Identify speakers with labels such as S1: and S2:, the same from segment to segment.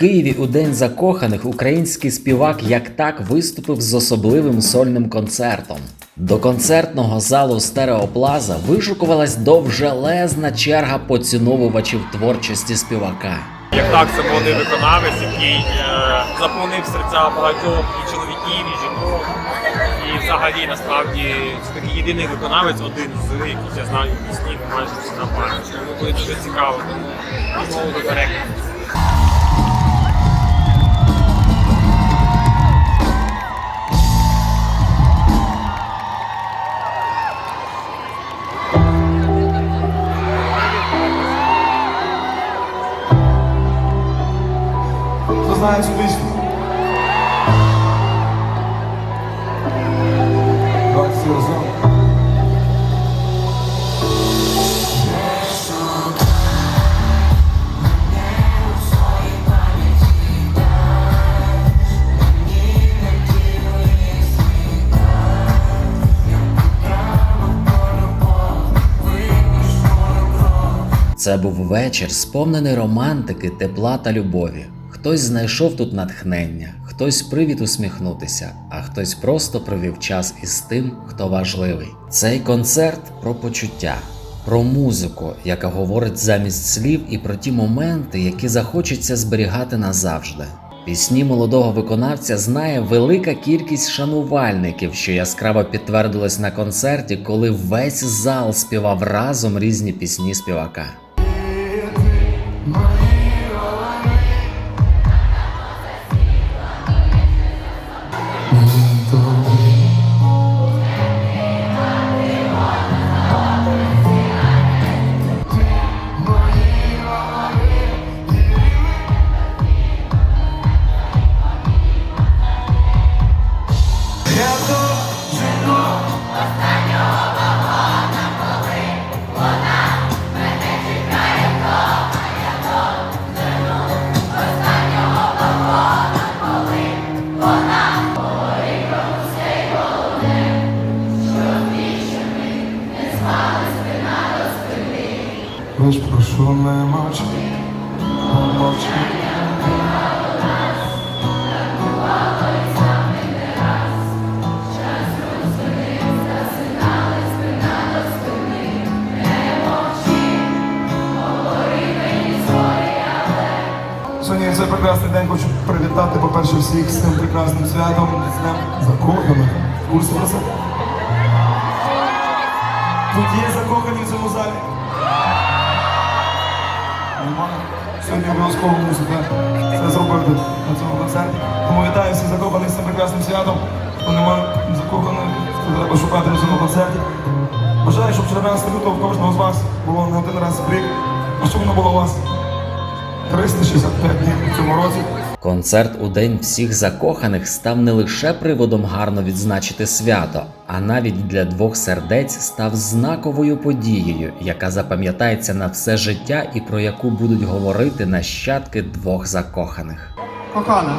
S1: Києві у День закоханих український співак як так виступив з особливим сольним концертом. До концертного залу Стереоплаза вишукувалась довжелезна черга поціновувачів творчості співака.
S2: Як так, це молодий виконавець, який е, заполонив серця багатьох і чоловіків, і жінок. І взагалі насправді це такий єдиний виконавець, один з яких я знаю пісні майже всі на пам'ять. Тому буде дуже цікаво, тому перегляду.
S3: Хто знає Давайте всі разом.
S1: Це був вечір, сповнений романтики, тепла та любові. Хтось знайшов тут натхнення, хтось привід усміхнутися, а хтось просто провів час із тим, хто важливий. Цей концерт про почуття, про музику, яка говорить замість слів, і про ті моменти, які захочеться зберігати назавжди. Пісні молодого виконавця знає велика кількість шанувальників, що яскраво підтвердилось на концерті, коли весь зал співав разом різні пісні співака.
S3: Лиш прошу не мовчи, мовчи. Сьогодні в цей прекрасний день хочу привітати, по-перше, всіх з цим прекрасним святом, з Днем закоханих. Це? Тут є закохані в цьому залі. Немає. Сьогодні обов'язково мусите це зробити на цьому концерті. Тому вітаю всіх закоханих з цим прекрасним святом. Хто немає закоханих, то треба шукати на цьому концерті. Бажаю, щоб 14 лютого в кожного з вас було не один раз в рік, а щоб воно було у вас 365 днів в цьому році.
S1: Концерт у день всіх закоханих став не лише приводом гарно відзначити свято, а навіть для двох сердець став знаковою подією, яка запам'ятається на все життя і про яку будуть говорити нащадки двох закоханих.
S4: Кохана,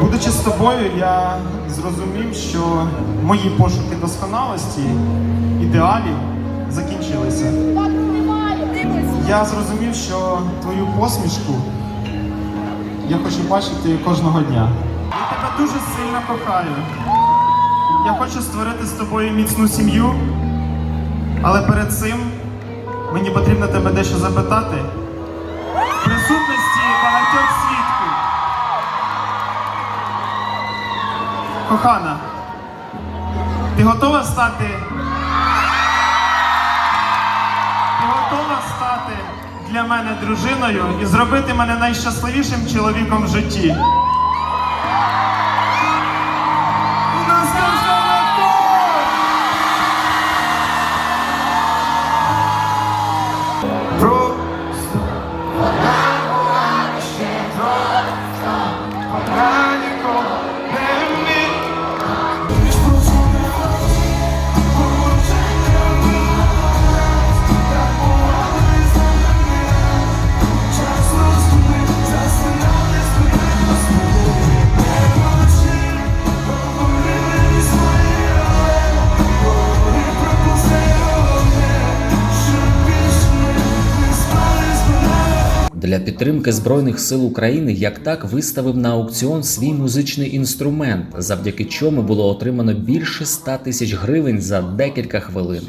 S4: будучи з тобою, я зрозумів, що мої пошуки досконалості, ідеалів закінчилися. Я зрозумів, що твою посмішку я хочу бачити кожного дня. Я тебе дуже сильно кохаю. Я хочу створити з тобою міцну сім'ю, але перед цим мені потрібно тебе дещо запитати в присутності багатьох свідків. Кохана, ти готова стати? Ти готова стати для мене дружиною і зробити мене найщасливішим чоловіком в житті?
S1: Підтримки Збройних сил України як так виставив на аукціон свій музичний інструмент, завдяки чому було отримано більше 100 тисяч гривень за декілька хвилин.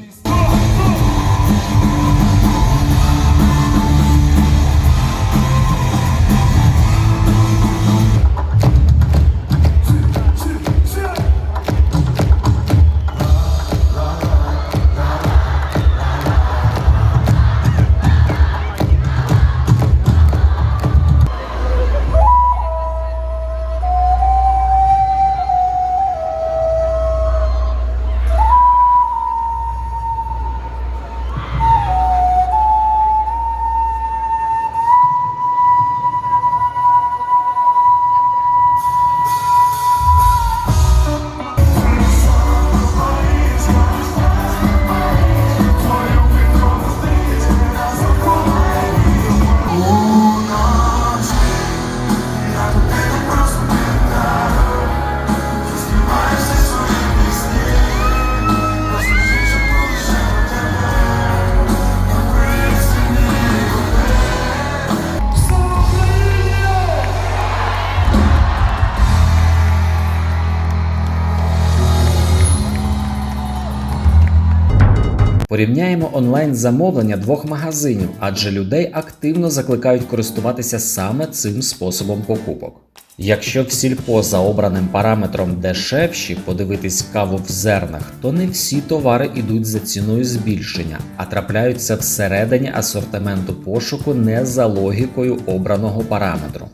S1: Порівняємо онлайн замовлення двох магазинів, адже людей активно закликають користуватися саме цим способом покупок. Якщо в сільпо за обраним параметром дешевші подивитись каву в зернах, то не всі товари йдуть за ціною збільшення, а трапляються всередині асортименту пошуку не за логікою обраного параметру.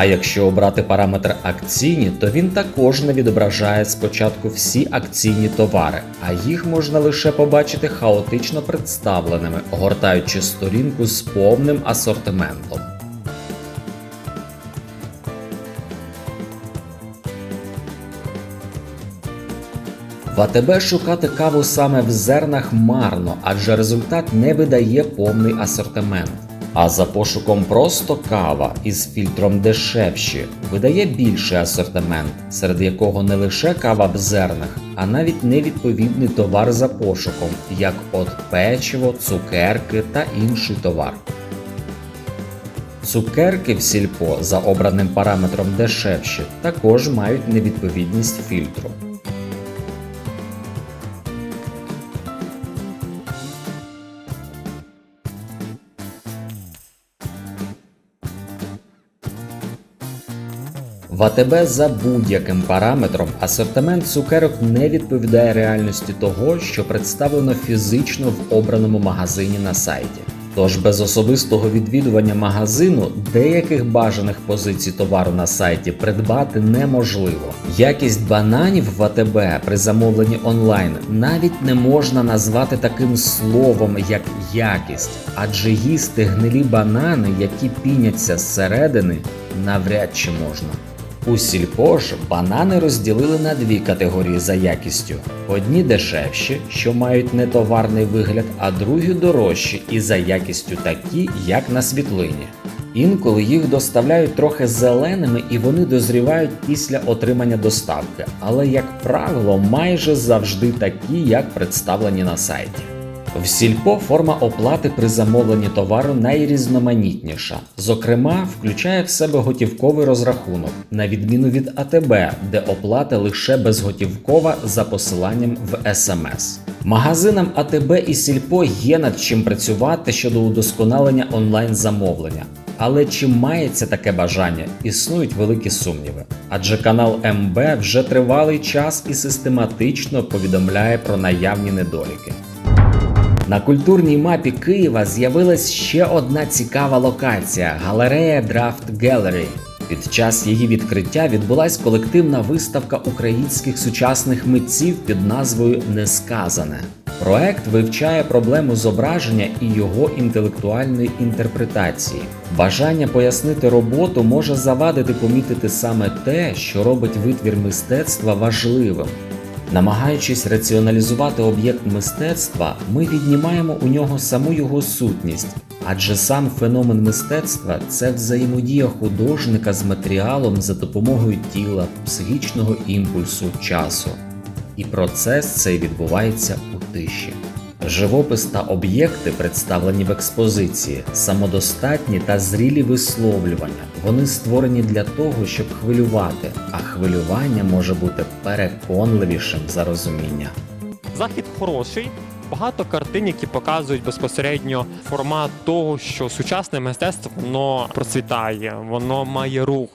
S1: А якщо обрати параметр акційні, то він також не відображає спочатку всі акційні товари, а їх можна лише побачити хаотично представленими, огортаючи сторінку з повним асортиментом. В АТБ шукати каву саме в зернах марно, адже результат не видає повний асортимент. А за пошуком просто кава із фільтром дешевші видає більший асортимент, серед якого не лише кава в зернах, а навіть невідповідний товар за пошуком, як от печиво, цукерки та інший товар. Цукерки в сільпо за обраним параметром дешевші також мають невідповідність фільтру. В АТБ за будь-яким параметром асортимент цукерок не відповідає реальності того, що представлено фізично в обраному магазині на сайті. Тож без особистого відвідування магазину деяких бажаних позицій товару на сайті придбати неможливо. Якість бананів в АТБ при замовленні онлайн навіть не можна назвати таким словом, як якість, адже їсти гнилі банани, які піняться зсередини, навряд чи можна. У сільпо ж банани розділили на дві категорії за якістю: одні дешевші, що мають нетоварний вигляд, а другі дорожчі і за якістю такі, як на світлині. Інколи їх доставляють трохи зеленими і вони дозрівають після отримання доставки, але, як правило, майже завжди такі, як представлені на сайті. В сільпо форма оплати при замовленні товару найрізноманітніша. Зокрема, включає в себе готівковий розрахунок, на відміну від АТБ, де оплата лише безготівкова за посиланням в СМС. Магазинам АТБ і Сільпо є над чим працювати щодо удосконалення онлайн замовлення. Але чи мається таке бажання, існують великі сумніви. Адже канал МБ вже тривалий час і систематично повідомляє про наявні недоліки. На культурній мапі Києва з'явилась ще одна цікава локація галерея Draft Gallery. Під час її відкриття відбулась колективна виставка українських сучасних митців під назвою Несказане. Проект вивчає проблему зображення і його інтелектуальної інтерпретації. Бажання пояснити роботу може завадити помітити саме те, що робить витвір мистецтва важливим. Намагаючись раціоналізувати об'єкт мистецтва, ми віднімаємо у нього саму його сутність Адже сам феномен мистецтва це взаємодія художника з матеріалом за допомогою тіла, психічного імпульсу, часу. І процес цей відбувається у тиші. Живопис та об'єкти, представлені в експозиції, самодостатні та зрілі висловлювання. Вони створені для того, щоб хвилювати, а хвилювання може бути переконливішим за розуміння.
S5: Захід хороший. Багато картин, які показують безпосередньо формат того, що сучасне мистецтво воно процвітає, воно має рух.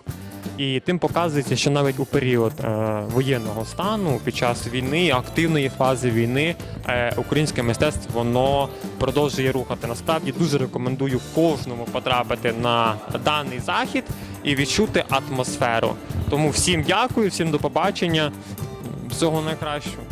S5: І тим показується, що навіть у період е, воєнного стану, під час війни, активної фази війни, е, українське мистецтво воно продовжує рухати. Насправді дуже рекомендую кожному потрапити на даний захід і відчути атмосферу. Тому всім дякую, всім до побачення, всього найкращого.